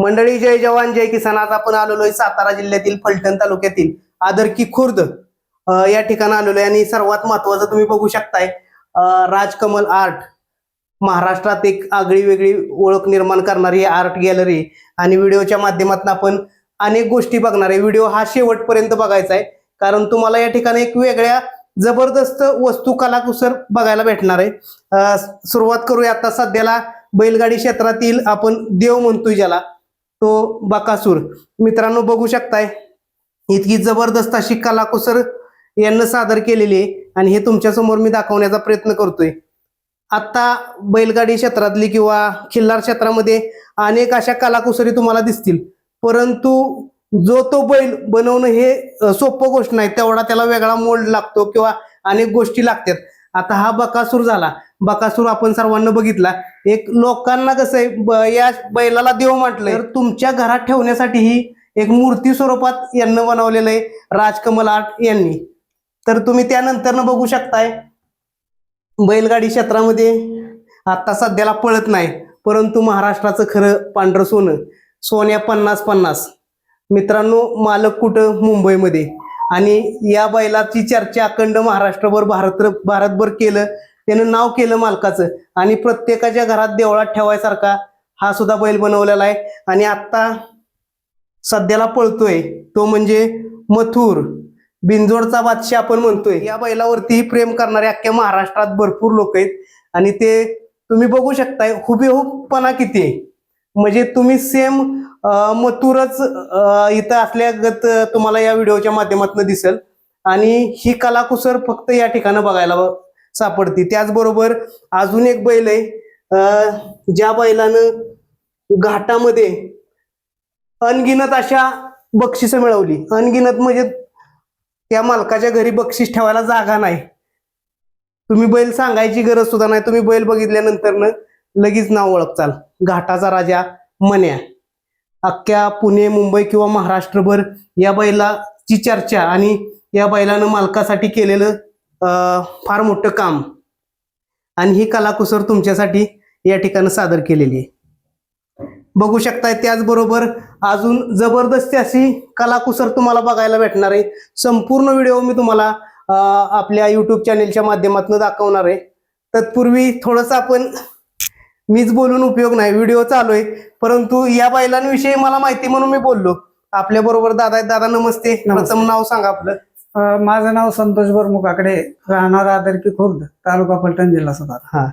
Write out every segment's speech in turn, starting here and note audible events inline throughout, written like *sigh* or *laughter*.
मंडळी जय जवान जय किसान. आज आपण आलेलो आहे सातारा जिल्ह्यातील फलटण तालुक्यातील आदरकी खुर्द या ठिकाणी आलेलो आहे आणि सर्वात महत्वाचं तुम्ही बघू शकताय राजकमल आर्ट. महाराष्ट्रात एक आगळी वेगळी ओळख निर्माण करणारी आर्ट गॅलरी आणि व्हिडिओच्या माध्यमातून आपण अनेक गोष्टी बघणार आहे. व्हिडिओ हा शेवटपर्यंत बघायचा आहे. कारण तुम्हाला या ठिकाणी एक वेगळ्या जबरदस्त वस्तू कलाकुसर बघायला भेटणार आहे. सुरुवात करूया. आता सध्याला बैलगाडी क्षेत्रातील आपण देव म्हणतोय ज्याला. तो बकासूर. मित्रांनो बघू शकताय इतकी जबरदस्त अशी कलाकुसर यांना सादर केलेली आहे आणि हे तुमच्यासमोर मी दाखवण्याचा प्रयत्न करतोय. आत्ता बैलगाडी क्षेत्रातली किंवा खिल्लार क्षेत्रामध्ये अनेक अशा कलाकुसरी तुम्हाला दिसतील. परंतु जो तो बैल बनवणं हे सोपं गोष्ट नाही तेवढा त्याला वेगळा मोल्ड लागतो किंवा अनेक गोष्टी लागतात. आता हा बकासूर झाला. बकासूर आपण सर्वांना बघितला. एक लोकांना कसं आहे ब- या बैलाला देव म्हटलंय. तर तुमच्या घरात ठेवण्यासाठी ही एक मूर्ती स्वरूपात यांना बनवलेलं आहे राजकमल आर्ट यांनी. तर तुम्ही त्यानंतर बघू शकताय बैलगाडी क्षेत्रामध्ये आता सध्याला पळत नाही परंतु महाराष्ट्राचं खरं पांढरं सोनं सोन्या पन्नास पन्नास. मित्रांनो मालक कुठं? मुंबईमध्ये. आणि या बैलाची चर्चा अखंड महाराष्ट्रभर भारत भारतभर केलं. त्यानं नाव केलं मालकाचं. आणि प्रत्येकाच्या घरात देवळात ठेवायसारखा हा सुद्धा बैल बनवलेला आहे. आणि आत्ता सध्याला पळतोय तो म्हणजे मथुर. बिंजोडचा बादशाह आपण म्हणतोय. या बैलावरती प्रेम करणारे अख्ख्या महाराष्ट्रात भरपूर लोक आहेत. आणि ते तुम्ही बघू शकताय हुबेहूबपणा किती आहे. म्हणजे तुम्ही सेम मथुरच इथं असल्यागत तुम्हाला या व्हिडिओच्या माध्यमातून दिसेल. आणि ही कलाकुसर फक्त या ठिकाणी बघायला सापडते. त्याचबरोबर अजून एक बैल आहे. ज्या बैलानं घाटामध्ये अनगिनत अशा बक्षिसं मिळवली. अनगिनत म्हणजे त्या मालकाच्या घरी बक्षीस ठेवायला जागा नाही. तुम्ही बैल सांगायची गरज सुद्धा नाही. तुम्ही बैल बघितल्यानंतर लगेच नाव ओळखचाल घाटाचा राजा मन्या अख्ख्या पुणे मुंबई किंवा महाराष्ट्रभर या बैलाची चर्चा आणि या बैलानं मालकासाठी केलेलं फार मोठं काम. आणि ही कलाकुसर तुमच्यासाठी या ठिकाणी सादर केलेली आहे. बघू शकताय त्याचबरोबर अजून जबरदस्ती अशी कलाकुसर तुम्हाला बघायला भेटणार आहे. संपूर्ण व्हिडिओ मी तुम्हाला आपल्या युट्यूब चॅनेलच्या माध्यमातून दाखवणार आहे. तत्पूर्वी थोडंसं आपण मीच बोलून उपयोग नाही व्हिडिओ चालू आहे. परंतु या बैलांविषयी मला माहिती म्हणून मी बोललो. आपल्या बरोबर दादा आहेत. दादा नमस्ते. प्रथम नाव सांगा आपलं. अ, माझं नाव संतोष बरमुकाकडे राहणार आदरकी खुर्द तालुका फलटण जिल्हा सातारा हा.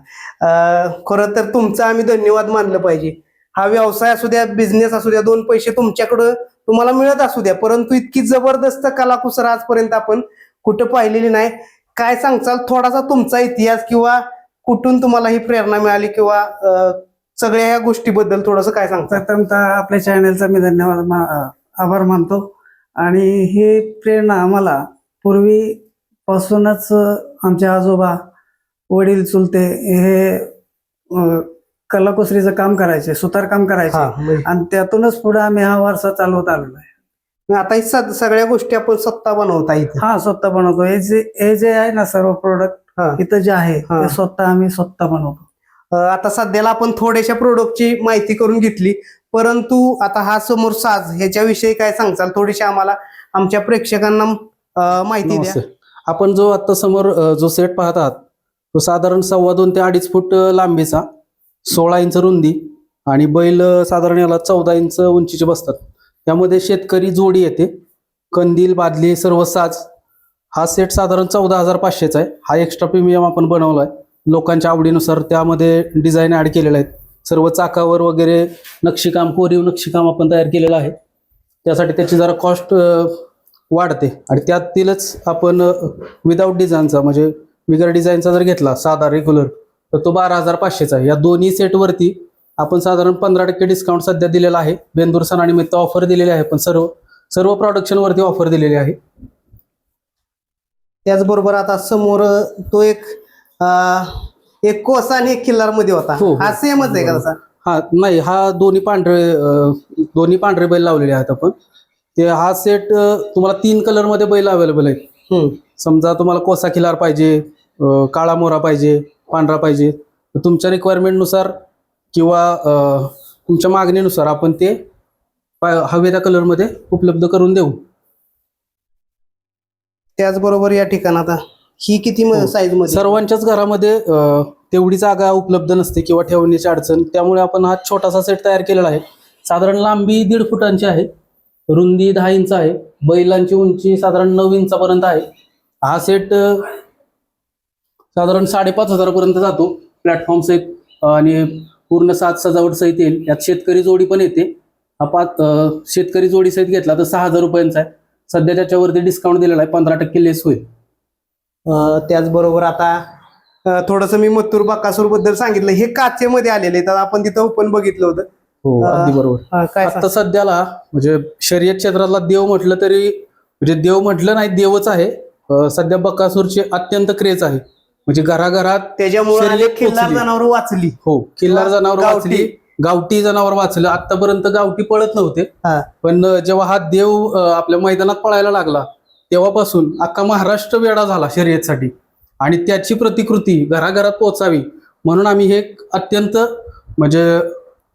अं, खरं तर तुमचा आम्ही धन्यवाद मानलं पाहिजे. हा व्यवसाय असू द्या बिझनेस असू द्या दोन पैसे तुमच्याकडं तुम्हाला मिळत असू द्या. परंतु इतकी जबरदस्त कलाकुसर आजपर्यंत आपण कुठं पाहिलेली नाही. काय सांगचाल थोडासा तुमचा इतिहास किंवा कुठून तुम्हाला ही प्रेरणा मिळाली किंवा सगळ्या या गोष्टीबद्दल थोडंसं काय सांगता? प्रथमतः आपल्या चॅनेलचा मी धन्यवाद मा- आभार मानतो. आणि ही प्रेरणा आम्हाला पूर्वीपासूनच आमचे आजोबा वडील चुलते हे कलाकुसरीचं काम करायचे सुतारकाम करायचे. हा म्हणजे. आणि त्यातूनच पुढे आम्ही हा वारसा चालवत आलेलो आहे. आता ही सग- सगळ्या गोष्टी आपण स्वतः बनवता इथे. हा स्वतः बनवतो. हे जे हे जे आहे ना सर्व प्रोडक्ट हा. इथं जे आहे हा. ते स्वतः आम्ही स्वतः बनवतो. अं, आता सध्याला आपण थोड्याशा प्रोडक्टची माहिती करून घेतली. परंतु आता हा समोर साज ह्याच्याविषयी काय सांगचाल थोडीशी आम्हाला आमच्या प्रेक्षकांना अं, माहिती द्या. नमस्ते. आपण जो आता समोर अ, जो सेट पाहत आहात तो साधारण सव्वा दोन ते अडीच फूट अ, लांबीचा सोळा इंच रुंदी आणि बैल अ, साधारण याला चौदा इंच उंचीचे बसतात. त्यामध्ये शेतकरी जोडी येते. कंदील बादली सर्व साज हा सेट साधारण चौदा हजार पाचशेचा आहे. हा एक्स्ट्रा प्रीमियम आपण बनवला आहे लोकांच्या आवडीनुसार त्यामध्ये डिझाईन ॲड केलेल्या आहेत. सर्व चाकावर वगैरे नक्षीकाम कोरीव नक्षीकाम आपण तयार केलेलं आहे. त्यासाठी त्याची जरा कॉस्ट वाढते. आणि त्यातीलच आपण विदाऊट डिझाईनचा म्हणजे बिगर डिझाईनचा जर घेतला साधा रेग्युलर तर तो बारा हजार पाचशेचा आहे. या दोन्ही सेटवरती आपण साधारण पंधरा टक्के डिस्काउंट सध्या दिलेला आहे. बेंदूर सणानिमित्त ऑफर दिलेली आहे. पण सर्व सर्व प्रॉडक्शनवरती ऑफर दिलेली आहे. त्याचबरोबर आता समोर तो एक अं, एक कोसा आणि एक किल्लारमध्ये होता. हो, हो. हा सेमच आहे का तसा? हा नाही हा दोन्ही पांढरे अं, दोन्ही पांढरे बैल लावलेले आहेत आपण. ते हा सेट तुम्हाला तीन कलरमध्ये बैल अवेलेबल आहेत. हम्म. समजा तुम्हाला कोसा खिलार पाहिजे अ, काळा मोरा पाहिजे पांढरा पाहिजे. तर तुमच्या रिक्वायरमेंटनुसार किंवा अ, तुमच्या मागणीनुसार आपण ते पा- हवे त्या कलरमध्ये उपलब्ध करून देऊ. त्याचबरोबर या ठिकाणात आता ही किती हो. साईजमध्ये? सर्वांच्याच घरामध्ये तेवढी जागा उपलब्ध नसते किंवा ठेवण्याची अडचण. त्यामुळे आपण हा छोटासा सेट तयार केलेला आहे. साधारण लांबी दीड फुटांची आहे. रुंदी दहा इंच आहे. बैलांची उंची साधारण नऊ इंचापर्यंत आहे. हा सेट साधारण साडेपाच हजारापर्यंत जातो. प्लॅटफॉर्म सहित आणि पूर्ण सात सजावट सहित येईल. यात शेतकरी जोडी पण येते. हा पाच शेतकरी जोडी सहित घेतला तर सहा हजार रुपयांचा आहे. सध्या त्याच्यावरती डिस्काउंट दिलेला आहे पंधरा टक्के लेस होईल. त्याचबरोबर आता थोडस मी मत्तूर बकासूरबद्दल सांगितलं. हे काचेमध्ये आलेले तर आपण तिथं ओपन बघितलं होतं. हो अगदी बरोबर. आता सध्याला म्हणजे शर्यत क्षेत्रातला देव म्हटलं तरी म्हणजे देव म्हटलं नाही देवच आहे. सध्या बकासूरची अत्यंत क्रेज आहे. म्हणजे घराघरात त्याच्यामुळे पोचली. जनावर वाचली. हो किल्लार जनावर. वाचली. गावठी जनावर वाचलं आतापर्यंत गावठी पळत नव्हते. हा. पण जेव्हा हा देव अं, आपल्या मैदानात पळायला लागला तेव्हापासून अख्खा महाराष्ट्र वेडा झाला शर्यतसाठी. आणि त्याची प्रतिकृती घराघरात पोचावी म्हणून आम्ही हे एक अत्यंत म्हणजे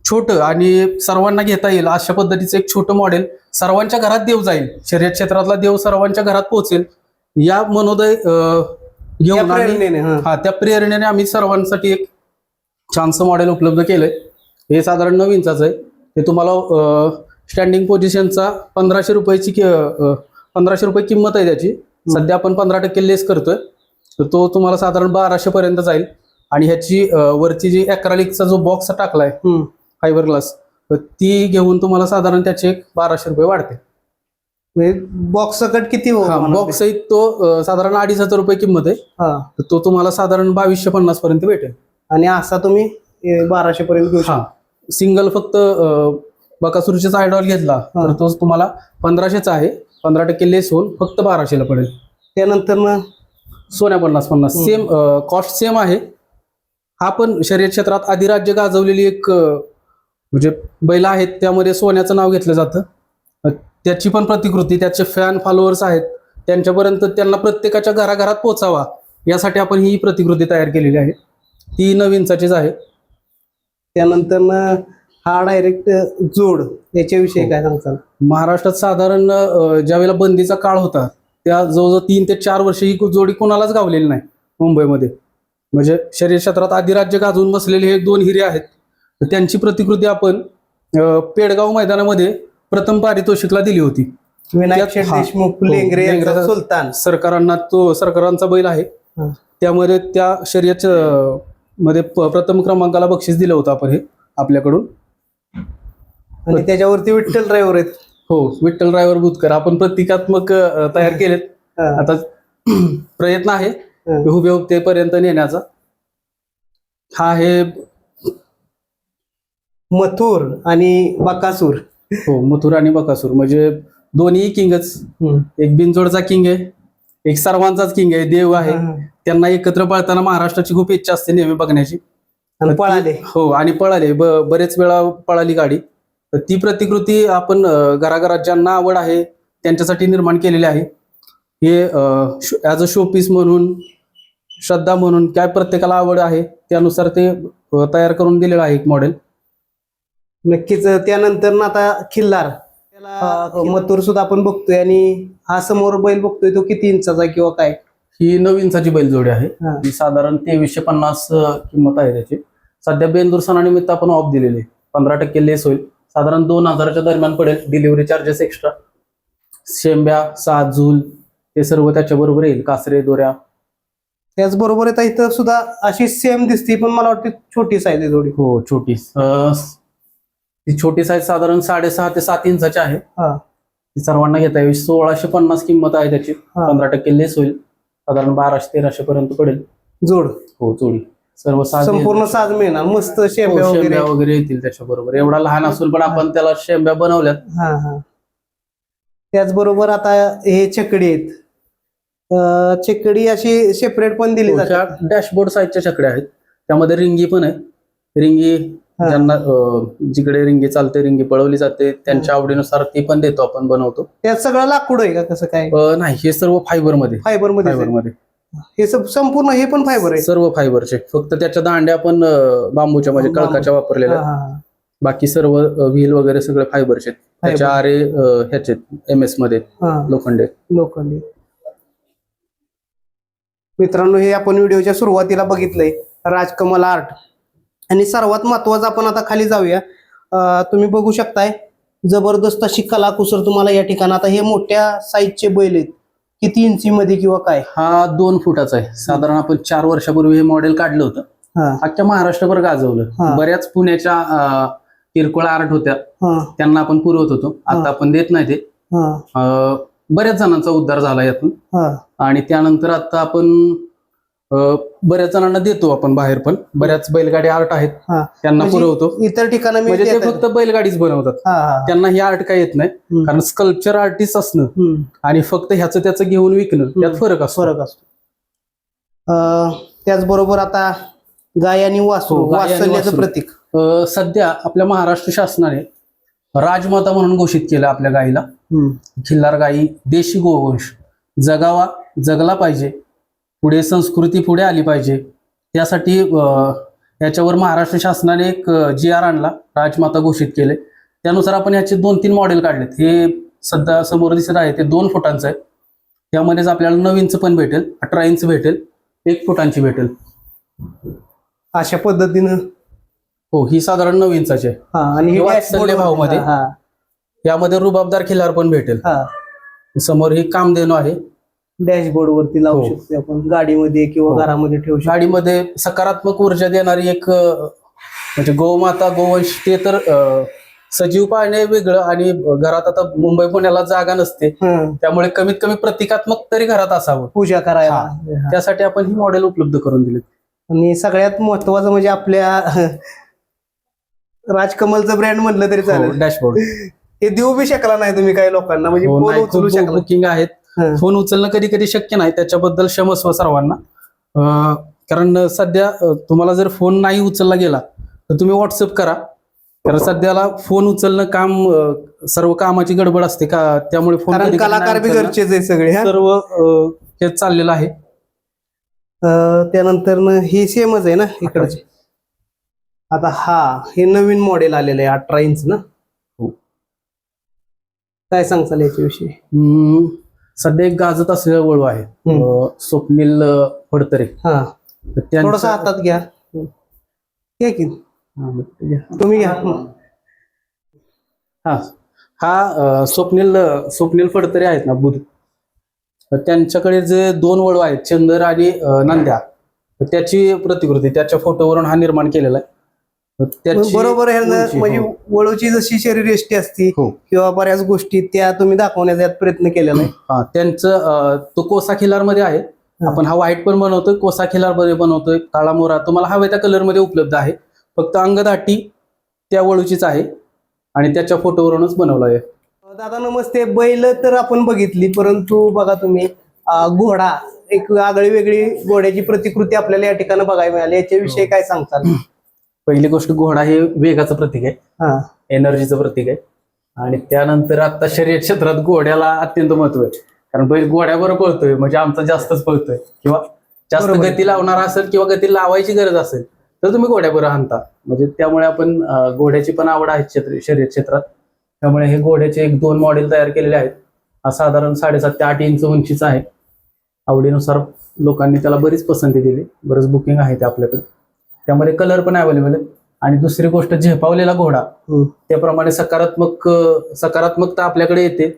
छोटं आणि सर्वांना घेता येईल अशा पद्धतीचं एक छोटं मॉडेल सर्वांच्या घरात देव जाईल. शर्यत क्षेत्रातला देव सर्वांच्या घरात पोहोचेल. या मनोदय अं, घेऊन आम्ही प्रेरणेने हा. हा त्या प्रेरणेने आम्ही सर्वांसाठी एक छानसं मॉडेल उपलब्ध केलंय. हे साधारण नऊ इंचाचं आहे. ते तुम्हाला स्टँडिंग पोझिशनचा पंधराशे रुपयाची कि- पंधराशे रुपये किंमत आहे त्याची. सध्या आपण पंधरा टक्के लेस करतोय. तर तो तुम्हाला साधारण बाराशे पर्यंत जाईल. आणि ह्याची वरची जी अॅक्रालिकचा जो बॉक्स टाकलाय. फायबर ग्लास ती घेऊन तुम्हाला साधारण त्याचे एक बाराशे रुपये वाढते. बॉक्स किती हो हा मला बॉक्स सहित तो साधारण अडीच हजार रुपये किंमत आहे. हा. तर तो तुम्हाला साधारण बावीसशे पन्नास पर्यंत भेटेल. आणि असा तुम्ही बाराशे पर्यंत घेऊ शकता. हा सिंगल फक्त अं, बकासूरचा आयडॉल घेतला. तर तो तुम्हाला पंधराशेचा आहे. पंधरा टक्के लेस होऊन फक्त बाराशेला पडेल. त्यानंतर ना? सोन्या पन्नास पन्नास. हम्म. सेम कॉस्ट सेम आहे. हा पण शर्यत क्षेत्रात अधिराज्य गाजवलेली एक अं, म्हणजे बैल आहेत त्यामध्ये सोन्याचं नाव घेतलं जातं. अं, त्याची पण प्रतिकृती त्याचे फॅन फॉलोअर्स आहेत. त्यांच्यापर्यंत त्यांना प्रत्येकाच्या घराघरात पोचावा यासाठी आपण ही प्रतिकृती तयार केलेली आहे. ती नऊ इंचाचीच आहे. त्यानंतर हा डायरेक्ट जोड याच्याविषयी हो. काय सांगताल महाराष्ट्रात साधारण अ, ज्यावेळेला बंदीचा काळ होता त्या जवळजवळ तीन ते चार वर्ष ही जोडी कोणालाच गावलेली नाही मुंबईमध्ये म्हणजे शरीर क्षेत्रात अधिराज्य गाजवून बसलेले हे दोन हिरे आहेत त्यांची प्रतिकृती आपण पेडगाव मैदानामध्ये प्रथम पारितोषिकला दिली होती विनायक. देशमुख हो, लेंगरे सुलतान सरकारांना तो सरकारांचा बैल आहे. त्यामध्ये त्या शर्यत मध्ये प- प्रथम क्रमांकाला बक्षीस दिलं होतं आपण हे आपल्याकडून. आणि त्याच्यावरती विठ्ठल ड्रायव्हर आहेत. हो विठ्ठल ड्रायव्हर बुतकर आपण प्रतिकात्मक अ, तयार केलेत. हा. आता *clears throat* प्रयत्न आहे. हा. हुबेहूब ते पर्यंत नेण्याचा. हा आहे मथुर आणि बकासूर. हो मथुर आणि बकासूर. म्हणजे दोन्ही किंगच. हम्म. एक बिनजोडचा किंग आहे. एक सर्वांचाच किंग आहे देव आहे. त्यांना एकत्र पळताना महाराष्ट्राची खूप इच्छा असते नेहमी बघण्याची. पळाले. हो आणि पळाले. ब- बरेच वेळा पळाली गाडी. तर ती प्रतिकृती आपण घराघरात ज्यांना आवड आहे त्यांच्यासाठी निर्माण केलेली आहे. हे ॲज अ शो पीस म्हणून श्रद्धा म्हणून काय प्रत्येकाला आवड आहे त्यानुसार ते तयार करून दिलेलं आहे एक मॉडेल नक्कीच. त्यानंतर ना आता खिल्लार. मथुर सुद्धा आपण बघतोय आणि हा समोर बैल बघतोय तो किती इंचाचा किंवा काय? ही नऊ इंचाची बैलजोडी आहे. हा. ही साधारण तेवीसशे पन्नास किंमत आहे त्याची. सध्या बेंदूर सणानिमित्त आपण ऑफ दिलेले पंधरा टक्के लेस होईल. साधारण दोन हजाराच्या दरम्यान पडेल. डिलिव्हरी चार्जेस एक्स्ट्रा शेंब्या सात झूल हे सर्व त्याच्याबरोबर येईल. कासरे दोऱ्या. त्याचबरोबर इथं सुद्धा अशी सेम दिसते पण मला वाटते छोटी साईज आहे थोडी हो छोटी. ती छोटी साईज साधारण साडेसहा ते सात इंचाची आहे. हा. ती सर्वांना घेता येईल सोळाशे पन्नास किंमत आहे त्याची. हा. पंधरा टक्के लेस होईल. साधारण बाराशे तेराशे पर्यंत पडेल. जोड. हो जोडी. सर्व साज संपूर्ण साज मिळणार. मस्त हो, शेंब्या वगैरे. शेंब्या वगैरे येतील त्याच्या बरोबर एवढा लहान असून पण आपण त्याला शेंब्या बनवल्यात. हा हा. त्याचबरोबर आता हे चकडी आहेत. अं, चकडी अशी सेपरेट पण दिली जाते डॅशबोर्ड साईजच्या छकड्या आहेत. त्यामध्ये रिंगी पण आहे. रिंगी. ज्यांना अं, जिकडे रिंगी चालते रिंगी पळवली जाते त्यांच्या आवडीनुसार ती पण देतो आपण बनवतो. त्यात सगळं लाकूड आहे का कसं काय? अं, नाही हे सर्व फायबरमध्ये फायबरमध्ये फायबरमध्ये हे सब- संपूर्ण हे पण फायबर आहे. सर्व फायबरचे. फक्त त्याच्या दांड्या पण अं, बांबूच्या म्हणजे बांबू. कळकाच्या वापरलेल्या हा. हा, हा. बाकी सर्व व्हील वगैरे सगळे फायबरचे आहेत. त्याच्या आरे अ, ह्याचे एम एसमध्ये हा. लोखंडे. लोखंडी. मित्रांनो हे आपण व्हिडिओच्या सुरुवातीला बघितलंय. राजकमल आर्ट. आणि सर्वात महत्वाचं आपण आता खाली जाऊया. तुम्ही बघू शकताय जबरदस्त अशी कलाकुसर तुम्हाला या ठिकाणी. आता हे मोठ्या साईजचे बैल आहेत. किती इंचीमध्ये किंवा काय? हा दोन फुटाचा आहे. साधारण आपण चार वर्षापूर्वी हे मॉडेल काढलं होतं. अख्ख्या महाराष्ट्रभर गाजवलं. बऱ्याच पुण्याच्या किरकोळ आर्ट होत्या. त्यांना आपण पुरवत होतो. आता आपण देत नाही ते. बऱ्याच जणांचा उद्धार झाला यातून. आणि त्यानंतर आता आपण बऱ्याच जणांना देतो आपण बाहेर पण. बऱ्याच बैलगाडी आर्ट आहेत. त्यांना म्हणजे पुरवतो. इतर ठिकाणी म्हणजे ते. फक्त बैलगाडीच बनवतात. त्यांना ही. आर्ट काय येत नाही. कारण स्कल्पचर आर्टिस्ट असणं. आणि फक्त ह्याचं त्याचं घेऊन विकणं यात फरक असतो. फरक असतो. त्याचबरोबर आता गाय आणि वासरू हो, गाय वासरू. प्रतीक. सध्या आपल्या महाराष्ट्र शासनाने राजमाता म्हणून घोषित केलं आपल्या हम्म. खिल्लार गाई देशी गोवंश. जगावा जगला पाहिजे. पुढे संस्कृती पुढे आली पाहिजे. त्यासाठी याच्यावर महाराष्ट्र शासनाने एक जी आर आणला राजमाता घोषित केले. त्यानुसार आपण याचे दोन तीन मॉडेल काढलेत. हे सध्या समोर दिसत आहे ते दोन फुटांचं आहे. त्यामध्येच आपल्याला नऊ इंच पण भेटेल अठरा इंच भेटेल एक फुटांची भेटेल. अशा पद्धतीनं? हो ही साधारण नऊ इंचाची आहे. हा आणि हे भावमध्ये. हा, यामध्ये रुबाबदार खिल्लार पण भेटेल. हा. समोर ही कामधेनू आहे. डॅशबोर्ड वरती लावू हो. शकतो आपण गाडीमध्ये किंवा हो. घरामध्ये ठेवू शकतो गाडीमध्ये सकारात्मक ऊर्जा देणारी एक अ, म्हणजे गोमाता गोवंश ते तर अ, सजीव पाळणे वेगळं आणि घरात आता मुंबई पुण्याला जागा नसते हा, त्यामुळे कमीत कमी प्रतिकात्मक तरी घरात असावं पूजा करायला हा. हा. त्यासाठी आपण ही मॉडेल उपलब्ध करून दिली आणि सगळ्यात महत्वाचं म्हणजे आपल्या *laughs* राजकमलचं ब्रँड म्हटलं तरी चालेल डॅशबोर्ड हे देऊ बी शकला नाही तुम्ही काही लोकांना म्हणजे फोन उचलू शकला बुकिंग आहेत हा. फोन उचलणं कधी कधी शक्य नाही त्याच्याबद्दल क्षमस्व सर्वांना. कारण सध्या तुम्हाला जर फोन नाही उचलला गेला तर तुम्ही व्हॉट्सअप करा. कारण सध्याला फोन उचलणं काम सर्व कामाची गडबड असते का? त्यामुळे फोन कलाकार बी. गरजेचे आहे सगळे हा? सर्व हे चाललेलं आहे. त्यानंतर न हे सेमच आहे ना इकडचे. आता हा हे नवीन मॉडेल आलेलं आहे अठरा इंच ना? हो. काय सांगचाल याच्याविषयी? सध्या एक गाजत असलेलं वळू आहे. अ, स्वप्नील अ, फडतरे. हा. त्यांचं- थोडस हातात घ्या. घ्या की. हा, मग ते घ्या. तुम्ही घ्या. हं. हा अ, स्वप्नील अ, स्वप्नील फडतरे आहेत ना बुध. तर त्यांच्याकडे जे दोन वळू आहेत चंदर आणि अ, नंद्या. तर त्याची प्रतिकृती त्याच्या फोटोवरून हा निर्माण केलेला आहे. बरोबर म्हणजे हो. वळूची जशी शरीर यष्टी असती हो. किंवा बऱ्याच गोष्टी त्या तुम्ही दाखवण्याचा यात प्रयत्न केलेला आहे हा त्यांचं तो कोसा खिलारमध्ये आहे आपण हा व्हाईट पण बनवतोय कोसा खिलारमध्ये बनवतोय. काळा मोरा तुम्हाला हव्या त्या कलरमध्ये उपलब्ध आहे. फक्त अंगदाटी त्या वळूचीच आहे. आणि त्याच्या फोटोवरूनच बनवला आहे. दादा नमस्ते. बैल तर आपण बघितली परंतु बघा तुम्ही घोडा एक आगळी वेगळी घोड्याची प्रतिकृती आपल्याला या ठिकाणी बघायला मिळाली. याच्याविषयी काय सांगताल? *clears throat* पहिली गोष्ट घोडा हे वेगाचं प्रतीक आहे. एनर्जीचं प्रतीक आहे. आणि त्यानंतर आता शर्यत क्षेत्रात घोड्याला अत्यंत महत्त्व आहे. कारण बैल घोड्याबरोबर पळतोय म्हणजे आमचा जास्तच पळतोय. किंवा जास्त. गती लावणार असेल किंवा गती लावायची गरज असेल तर तुम्ही घोड्याबरोबर आणता म्हणजे त्यामुळे आपण घोड्याची पण आवड आहे क्षेत्र शर्यत क्षेत्रात. त्यामुळे हे घोड्याचे एक दोन मॉडेल तयार केलेले आहेत. हा साधारण साडेसात ते आठ इंच उंचीचा आहे. आवडीनुसार लोकांनी त्याला बरीच पसंती दिली. बरंच बुकिंग आहे ते आपल्याकडे. त्यामध्ये कलर पण अवेलेबल आहे आणि दुसरी गोष्ट झेपावलेला घोडा. हम्म. त्याप्रमाणे सकारात्मक सकारात्मकता आपल्याकडे येते.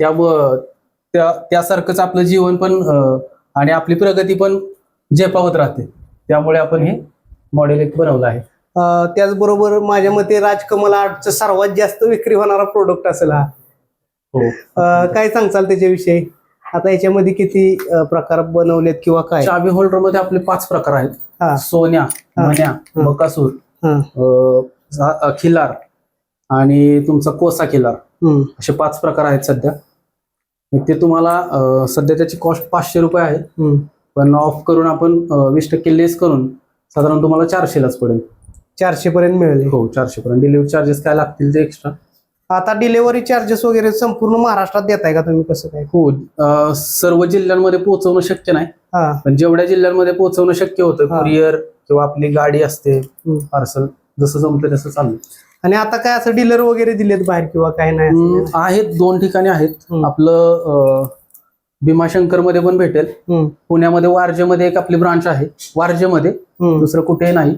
त्या त्यासारखंच आपलं जीवन पण आणि आपली प्रगती पण झेपावत राहते. त्यामुळे आपण हे मॉडेल एक बनवलं आहे. त्याचबरोबर माझ्या मते राजकमल आर्टचं सर्वात जास्त विक्री होणारा प्रोडक्ट असेल हा. हो. काय सांगचाल त्याच्याविषयी? आता याच्यामध्ये किती प्रकार बनवलेत किंवा काय? चाबी होल्डरमध्ये आपले पाच प्रकार आहेत. सोन्या मन्या बकासूर अ, खिलार आणि तुमचा कोसा खिलार. असे पाच प्रकार आहेत सध्या. ते तुम्हाला सध्या त्याची कॉस्ट पाचशे रुपये आहे. पण ऑफ करून आपण वीस टक्के लेस करून साधारण तुम्हाला चारशेलाच पडेल. चारशे पर्यंत मिळाले. हो चारशे पर्यंत डिलिव्हरी चार्जेस काय लागतील ते एक्स्ट्रा? आता डिलेव्हरी चार्जेस वगैरे संपूर्ण महाराष्ट्रात देताय का तुम्ही कसं काय हो अ, सर्व जिल्ह्यांमध्ये पोहोचवणं शक्य नाही हा पण जेवढ्या जिल्ह्यांमध्ये पोहोचवणं शक्य होतं हा. कुरिअर किंवा आपली गाडी असते हम्म. पार्सल जसं जमतं तसं चाललं आणि आता काय असं डीलर वगैरे दिलेत बाहेर किंवा काय नाही असं हम्म, नाही. आहेत दोन ठिकाणी आहेत हम्म. आपलं अं, भीमाशंकरमध्ये पण भेटेल हम्म, पुण्यामध्ये वारजेमध्ये एक आपली ब्रांच आहे वारजेमध्ये हम्म. दुसरं कुठेही नाही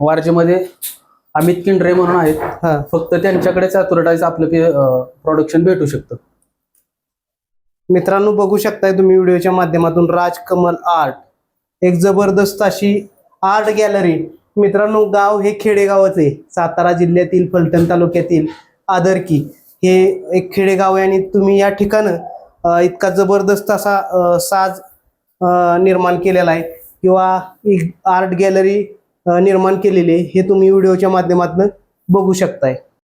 वारजेमध्ये अमित किंड्रे म्हणून आहेत. हा. फक्त त्यांच्याकडेच ॲथोरिटाईज आपलं प्रोडक्शन भेटू शकतं. मित्रांनो बघू शकताय तुम्ही व्हिडिओच्या माध्यमातून राजकमल आर्ट. एक जबरदस्त अशी आर्ट गॅलरी मित्रांनो गाव हे खेडेगावच आहे. सातारा जिल्ह्यातील फलटण तालुक्यातील आदरकी. हे एक खेडेगाव आहे आणि तुम्ही या ठिकाणं इतका जबरदस्त असा साज निर्माण केलेला आहे. किंवा एक आर्ट गॅलरी निर्माण केलेली आहे. हे तुम्ही व्हिडिओच्या माध्यमातून बघू शकताय.